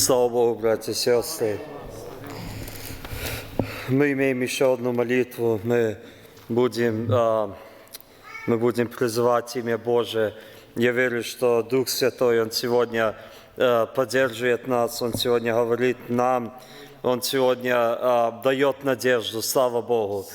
Слава Богу, братья и сестры. Мы имеем еще одну молитву. Мы будем, а, мы будем призывать имя Божие. Я верю, что Дух Святой, Он сегодня а, поддерживает нас, Он сегодня говорит нам, Он сегодня а, дает надежду, слава Богу.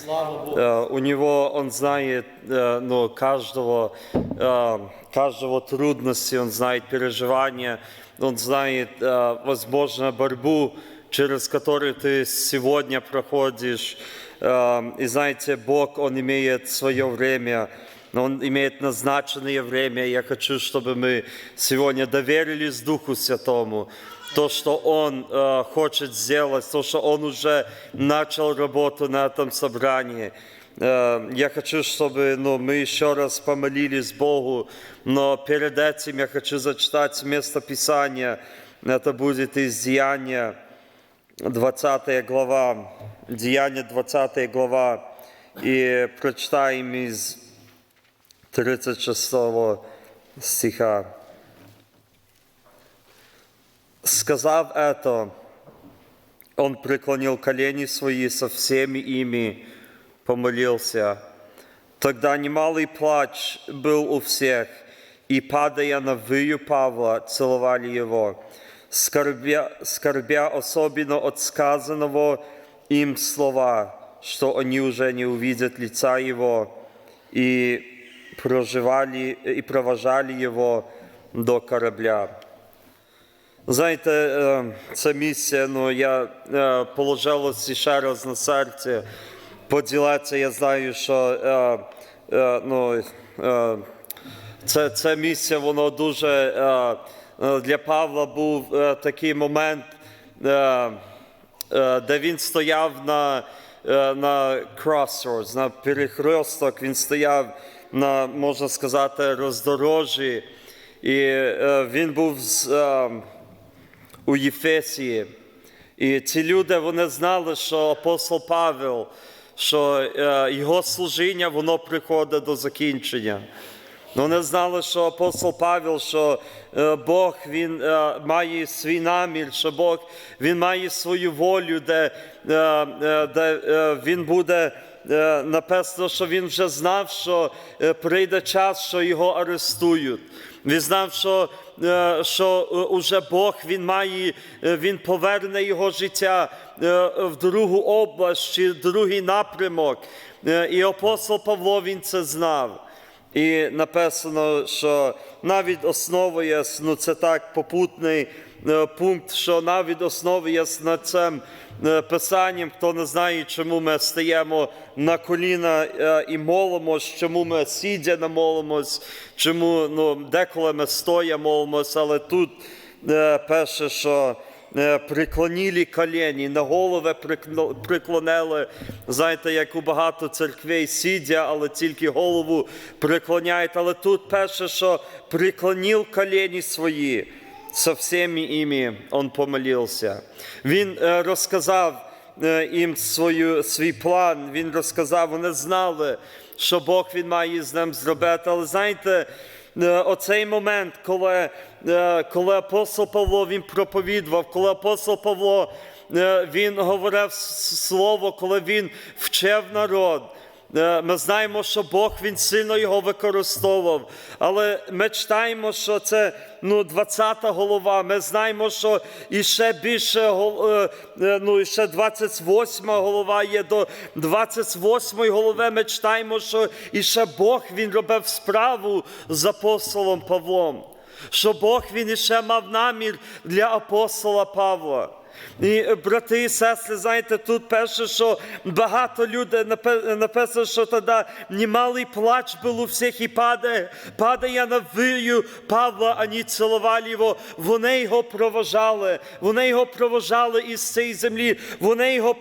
Э, У Него Он знает э, ну, каждого, э, каждого трудности, Он знает переживания, Он знает, э, возможно, борьбу, через которую ты сегодня проходишь. Э, И знаете, Бог, Он имеет свое время, Он имеет назначенное время. Я хочу, чтобы мы сегодня доверились Духу Святому. То, что Он э, хочет сделать, то, что Он уже начал работу на этом собрании. Э, Я хочу, чтобы ну, мы еще раз помолились Богу, но перед этим я хочу зачитать место Писания. Это будет из Деяния, 20 глава, Деяния 20 глава, и прочитаем из 36 стиха. Сказав это, он преклонил колени свои со всеми ими, помолился. Тогда немалый плач был у всех, и, падая на выю Павла, целовали его, скорбя, скорбя особенно от сказанного им слова, что они уже не увидят лица его, и проживали и провожали его до корабля. Знаєте, е, ця місія, ну я е, ще раз на серце поділитися. Я знаю, що е, ну, це, це місія, воно дуже для Павла був такий момент, де він стояв на, на crossroads, на перехресток, він стояв на, можна сказати, роздорожі, і він був з. У Єфесії. І ці люди вони знали, що апостол Павел, що е, його служіння воно приходить до закінчення. Вони знали, що апостол Павел, що е, Бог він е, має свій намір, що Бог він має свою волю, де, де він буде. Написано, що він вже знав, що прийде час, що його арестують. Він знав, що, е, що е, уже Бог він має, е, він поверне його життя в другу область чи другий напрямок. І апостол Павло він це знав. І написано, що навіть основує, ну це так попутний пункт, що навіть основує над цим е, писанням, хто не знає, чому ми стаємо на коліна е, і молимось, чому ми сидя молимось, чому ну, деколи ми стоя молимось, але тут е, пише, що е, преклонили колені, на голови преклонили. Знаєте, як у багато церквей сидя, але тільки голову преклоняють. Але тут пише, що преклонив колені свої. Со всіми ими он помолився. Він е, розказав їм свою, свій план, він розказав, вони знали, що Бог він має з ним зробити. Але знаєте, Е, оцей момент, коли, коли апостол Павло він проповідував, коли апостол Павло він говорив слово, коли він вчив народ. Е, Ми знаємо, що Бог він сильно його використовував, але ми читаємо, що це ну, 20 голова. Ми знаємо, що і ще більше е, е, ну, і ще 28 голова є до 28 голови. Ми читаємо, що і ще Бог він робив справу з апостолом Павлом. Що Бог він іще мав намір для апостола Павла. І е, брати і сестри, знаєте, тут перше, що багато людей написано, що тоді немалий плач був у всіх і падає, падає на вию Павла, ані цілували його. Вони його проважали, вони його проважали із цієї землі, вони його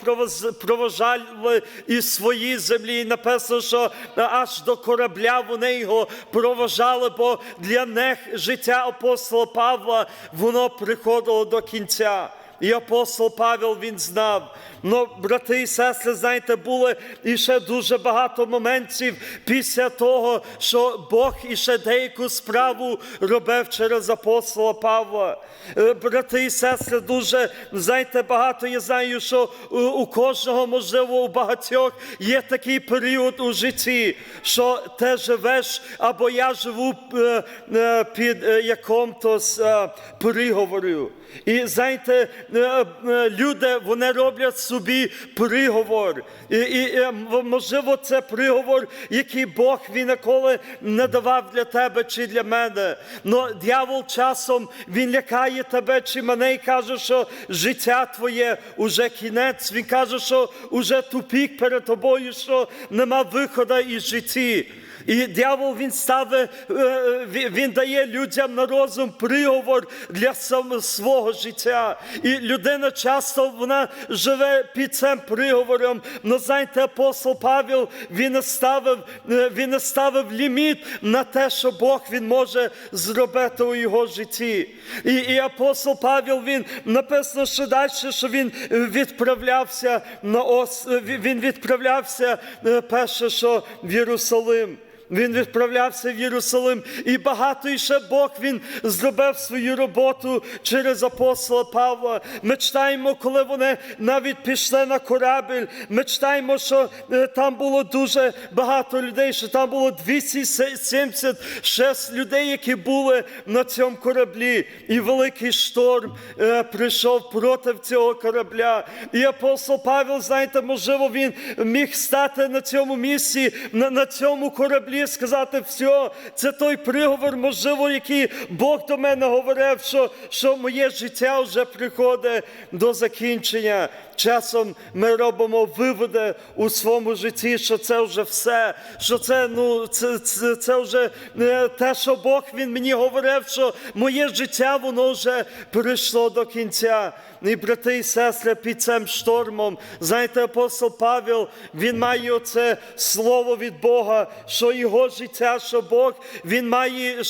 проважали із своєї землі. І написано, що аж до корабля вони його проважали, бо для них життя апостола Павла воно приходило до кінця. І апостол Павел він знав. Ну, брати і сестри, знаєте, були і ще дуже багато моментів після того, що Бог іще деяку справу робив через апостола Павла. Е, Брати і сестри, дуже знаєте, багато. Я знаю, що у- кожного, можливо, у багатьох є такий період у житті, що ти живеш, або я живу е, е, під якомтось е, приговорю. І знаєте, люди вони роблять собі приговор. І, і м- можливо, це приговор, який Бог він ніколи не давав для тебе чи для мене. Но дьявол часом він лякає тебе чи мене і каже, що життя твоє уже кінець. Він каже, що уже тупік перед тобою, що нема виходу із житті. І дьявол він ставить, е, він- він дає людям на розум приговор для свого життя. І людина часто вона живе під цим приговором. Но знаєте, апостол Павел він ставив, е, він ставив ліміт на те, що Бог він може зробити у його житті. І, і апостол Павел він написано, що далі, що він відправлявся на ос, він відправлявся е, перше, що в Єрусалим. Він відправлявся в Єрусалим, і багато іще Бог він зробив свою роботу через апостола Павла. Ми читаємо, коли вони навіть пішли на корабель. Ми читаємо, що е, там було дуже багато людей, що там було 276 людей, які були на цьому кораблі. І великий шторм е, прийшов проти цього корабля. І апостол Павел, знаєте, можливо, він міг стати на цьому місці, на, на цьому кораблі, сказати, все, це той приговор, можливо, який Бог до мене говорив, що, що моє життя вже приходить до закінчення. Часом ми робимо виводи у своєму житті, що це вже все, що це, ну, це, це, це вже е, те, що Бог він мені говорив, що моє життя воно вже прийшло до кінця. І брати і сестри під цим штормом, знаєте, апостол Павел, він має оце слово від Бога, що його життя, що Бог він має,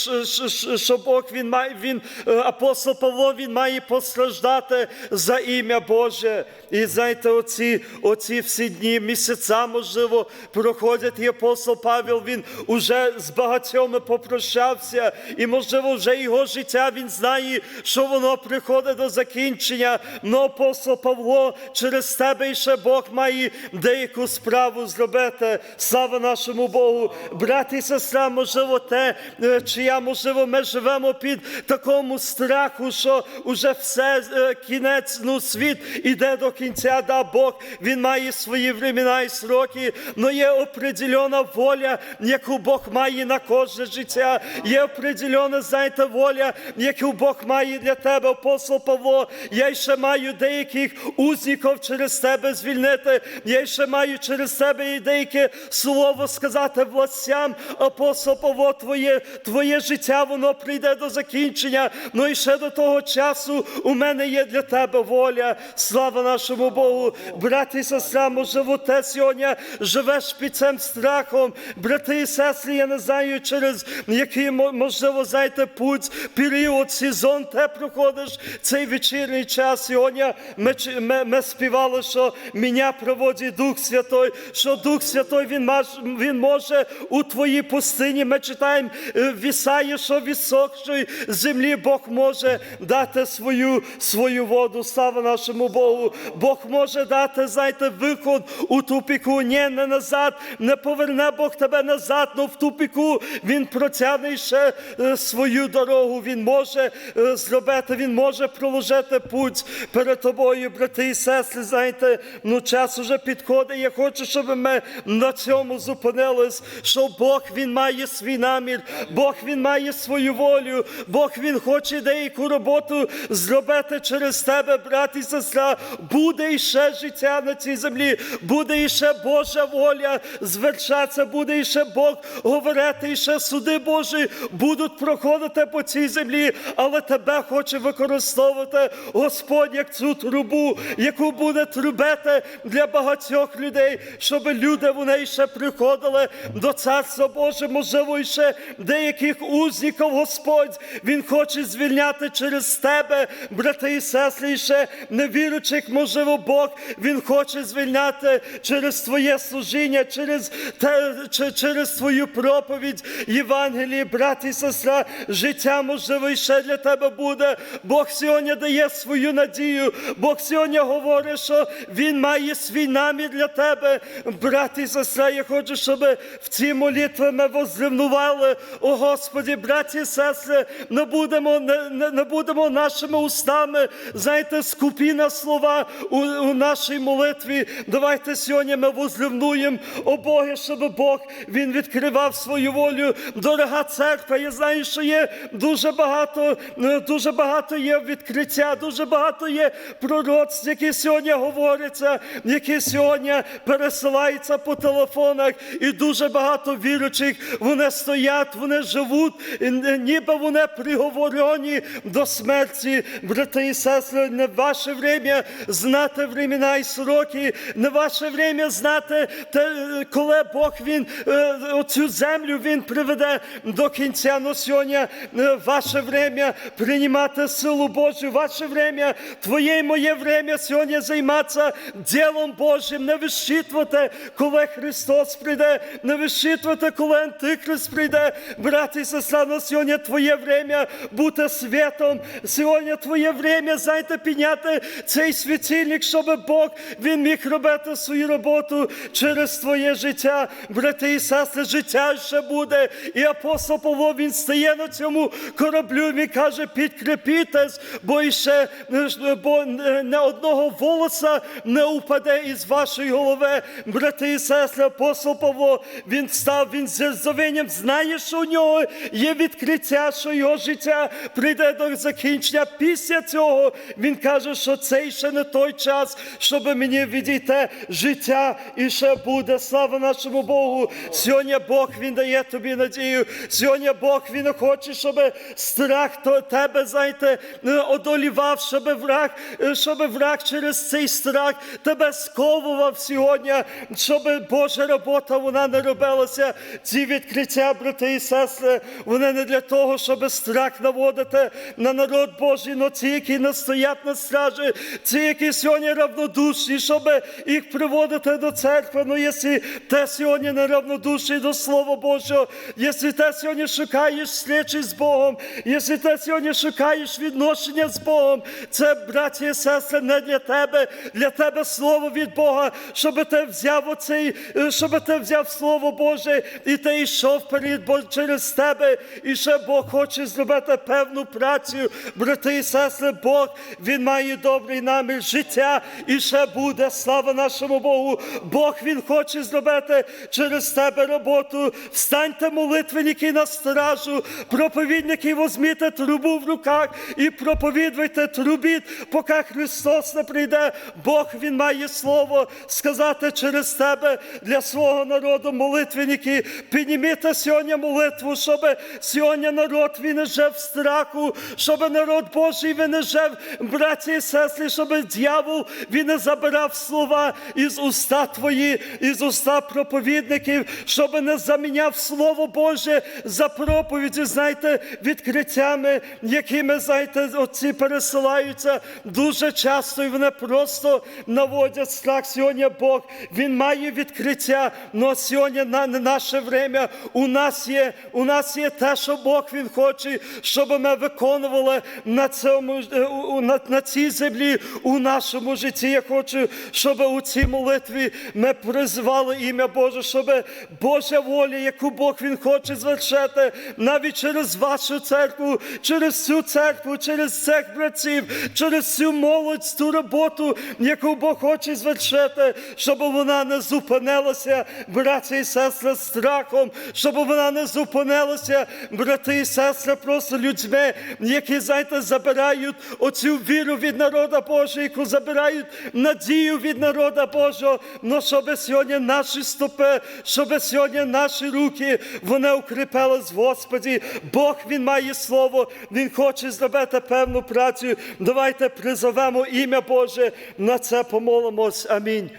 що Бог він має, він е, апостол Павло, він має постраждати за ім'я Боже. І знаєте, оці, оці всі дні, місяця, можливо, проходять, і апостол Павел, він уже з багатьоми попрощався, і, можливо, вже його життя він знає, що воно приходить до закінчення. Но апостол Павло, через тебе ще Бог має деяку справу зробити. Слава нашому Богу. Браті і сестра, можливо, те, е, чи я, можливо, ми живемо під такому страху, що уже все, е, кінець, ну, світ іде до кінця. Да, Бог, Він має свої времена і сроки, але є определена воля, яку Бог має на кожне життя. Є определена, знаєте, воля, яку Бог має для тебе, апостол Павло. Я ще маю деяких узників через тебе звільнити. Я ще маю через тебе і деяке слово сказати властям. Апостол Павло, твоє, твоє життя, воно прийде до закінчення. Ну і ще до того часу у мене є для тебе воля. Слава нашому Богу. Браті і сестра, можливо, ти сьогодні живеш під цим страхом. Брати і сестри, я не знаю, через який, мо- можливо, знаєте, путь, період, сезон ти проходиш цей вечірній час. Сьогодні ми, ми, ми співали, що мене проводить Дух Святой, що Дух Святой він, маж, він може у твоїй пустині. Ми читаємо е, в Ісаї, що високшої землі Бог може дати свою, свою воду. Слава нашому Богу. Бог може дати, знаєте, виход у тупіку. Ні, не назад, не поверне Бог тебе назад, але в тупіку Він протягне ще е, свою дорогу. Він може е, зробити, Він може проложити путь перед тобою, брати і сестри. Знаєте, ну час уже підходить. Я хочу, щоб ми на цьому зупинились, що Бог Він має свій намір, Бог Він має свою волю, Бог Він хоче деяку роботу зробити через тебе, брат і сестра. Буде іще життя на цій землі, буде іще Божа воля звершатися, буде іще Бог говорити, іще суди Божі будуть проходити по цій землі, але тебе хоче використовувати Господь як цю трубу, яку буде трубити для багатьох людей, щоб люди вони ще приходили до царства. Боже, можливо, і ще деяких узників, Господь, Він хоче звільняти через тебе, брати і сестри, і ще невіруючих, можливо, Бог, Він хоче звільняти через Твоє служіння, через, те, через Твою проповідь Євангелії, брат і сестра, життя, можливо, ще для тебе буде. Бог сьогодні дає свою надію. Бог сьогодні говорить, що Він має свій намір для тебе. Брат і сестра, я хочу, щоб в ці молитви ми возрівнували. О Господі, браті і сестри, не будемо, не, не, будемо нашими устами, знаєте, скупі на слова у, у нашій молитві. Давайте сьогодні ми возрівнуємо, о Боге, щоб Бог Він відкривав свою волю. Дорога церква, я знаю, що є дуже багато, е, дуже багато є відкриття, дуже багато є пророцтв, які сьогодні говоряться, які сьогодні пересилаються по телефонах, і дуже багато віруючих, вони стоять, вони живуть, і ніби вони приговорені до смерті. Брати і сестри, не ваше время знати времена і сроки, не ваше время знати, те, коли Бог він е, оцю землю він приведе до кінця. Но сьогодні е, ваше время приймати силу Божу, ваше время, твоє і моє время сьогодні займатися ділом Божим, не вищитувати, коли Христос прийде, не вищитувати, коли Антихрист прийде. Брати і сестра, на сьогодні твоє время бути святом, сьогодні твоє время, знаєте, підняти цей світильник, щоб Бог він міг робити свою роботу через твоє життя. Брати і сестри, життя ще буде. І апостол Павло, він стає на цьому кораблю, він каже, підкрепітесь, бо іще е, бо не одного волоса не упаде із вашої голови. Брати і сестри, апостол Павло, він став, він з завинням знає, що у нього є відкриття, що його життя прийде до закінчення. Після цього він каже, що це ще не той час, щоб мені відійти життя і ще буде. Слава нашому Богу. Сьогодні Бог він дає тобі надію. Сьогодні Бог він хоче, щоб страх тебе, знаєте, одолівав, щоб враг, е, щоб враг через цей страх тебе сковував сьогодні, щоб Божа робота вона не робилася. Ці відкриття, брати і сестри, вони не для того, щоб страх наводити на народ Божий, але ці, які не стоять на стражі, ці, які сьогодні равнодушні, щоб їх приводити до церкви. Ну, якщо ти сьогодні не равнодушний до Слова Божого, якщо ти сьогодні шукаєш зустрічі з Богом, якщо ти сьогодні шукаєш відношення з Богом, це, браті і сестри, не для тебе, для тебе слово від Бога, щоб ти взяв оцей, е, щоб ти взяв Слово Боже, і ти йшов перед Бо через тебе, і ще Бог хоче зробити певну працю. Брати і сестри, Бог Він має добрий намір життя і ще буде. Слава нашому Богу. Бог Він хоче зробити через тебе роботу. Встаньте, молитвенники на стражу, проповідники, возьміть трубу в руках і проповідуйте трубіть, поки Христос не прийде. Бог Він має слово сказати через тебе для свого народу, молитвенники. Підніміть сьогодні молитву, щоб сьогодні народ він не жив в страху, щоб народ Божий він не жив, браті і сестри, щоб дьявол він не забирав слова із уста твої, із уста проповідників, щоб не заміняв Слово Боже за проповіді, знаєте, відкриттями, якими, знаєте, оці пересилаються дуже часто, і вони просто наводять страх. Сьогодні Бог Він має відкриття. але сьогодні на на наше время у нас є, у нас є те, що Бог Він хоче, щоб ми виконували на цьому е, на, на цій землі у нашому житті. Я хочу, щоб у цій молитві ми призвали ім'я Боже, щоб Божа воля, яку Бог Він хоче звершити, навіть через вашу церкву, через цю церкву, через цих братців, через цю молодь, цю роботу, яку Бог хоче звершити, щоб вона не зупинилася, браті і сестри, страхом, щоб вона не зупинилася, брати і сестри, просто людьми, які, знаєте, забирають оцю віру від народа Божого, яку забирають надію від народа Божого. Ну, щоб сьогодні наші стопи, щоб сьогодні наші руки, вони укріпились в Господі. Бог Він має слово, Він хоче зробити певну працю. Давайте призовемо ім'я Боже, на це помолимось. Амінь.